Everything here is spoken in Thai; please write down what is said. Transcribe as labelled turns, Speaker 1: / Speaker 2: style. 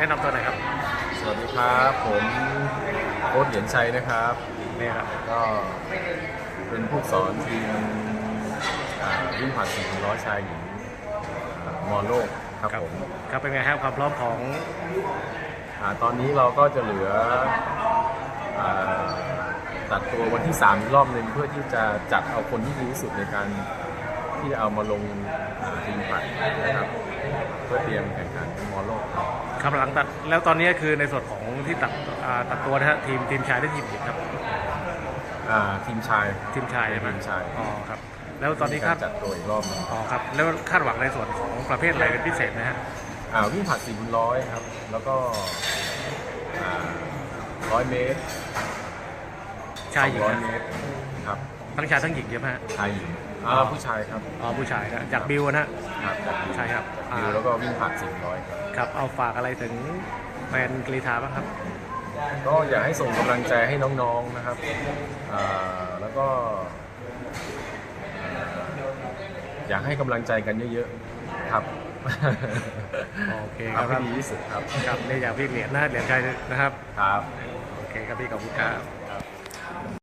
Speaker 1: แนะนำตัวหน่อยครับ
Speaker 2: สวัสดีครับผมโค้ชเหรียญชัยนะครับ
Speaker 1: นี่ครับ
Speaker 2: ก็เป็นผู้สอนทีมอ่าวิ่งผ่าน4 0 0ชายหญิงอ่ามอโลกครับผม
Speaker 1: ครับเป็นไงครับความพร้อมของ
Speaker 2: อาตอนนี้เราก็จะเหลืออาตัดตัววันที่3อีกรอบหนึ่งเพื่อที่จะจัดเอาคนที่ดีที่สุดในการที่จะเอามาลงอ่าทีมผ่านนะครับ เพื่อเตรียมแข่งขันมอโลก ครับ
Speaker 1: ครับหลังตัดแล้วตอนนี้คือในส่วนของที่ตัดอ่าตัดตัวนะฮะทีมทีมชายและทีมหญิงครับ
Speaker 2: อ่าทีมชาย
Speaker 1: ทีมชายใช่ไหม
Speaker 2: ทีมชาย
Speaker 1: อ๋อครับ แล้วตอนนี้คาด
Speaker 2: มีกรจัดตัวอีกรอบหนึง
Speaker 1: อ๋อครับแล้วคาดหวังในส่วนของประเภทอะไรเป็นพิเศษนะฮะ
Speaker 2: อ่าวิ่งผ่าน4คูณร้อยครับ แล้วก็ร้อยเมตร
Speaker 1: ชายหญิง
Speaker 2: ร้อย
Speaker 1: นะ
Speaker 2: เมตรครับ
Speaker 1: ทั้งชายทั้งหญิงใช่ไหมฮะ
Speaker 2: ชายหญิง
Speaker 1: อ๋
Speaker 2: อ่า
Speaker 1: อ
Speaker 2: ผู้ชายครับ
Speaker 1: อ๋อผู้ชายนะจากบิวนะฮะ
Speaker 2: ครับจาก
Speaker 1: ใช่ครับอ่า
Speaker 2: บิวแล้วก็วิ่งผ่าน4ร้อยครับ
Speaker 1: ครับเอาฝากอะไรถึงแฟนกรีธาบ้างครับ
Speaker 2: ก็อยากให้ส่งกำลังใจให้น้องๆนะครับอ่าแล้วก็อ่าอยากให้กำลังใจกันเยอะๆ ครับ
Speaker 1: โอเคครับ
Speaker 2: ทำให้ดีที่สุดครับ
Speaker 1: ครับในอย่างพี่เหรียญนะเหรียญชัยนะครับ
Speaker 2: ครับ
Speaker 1: โอเคครับพี่ขอบคุณครับ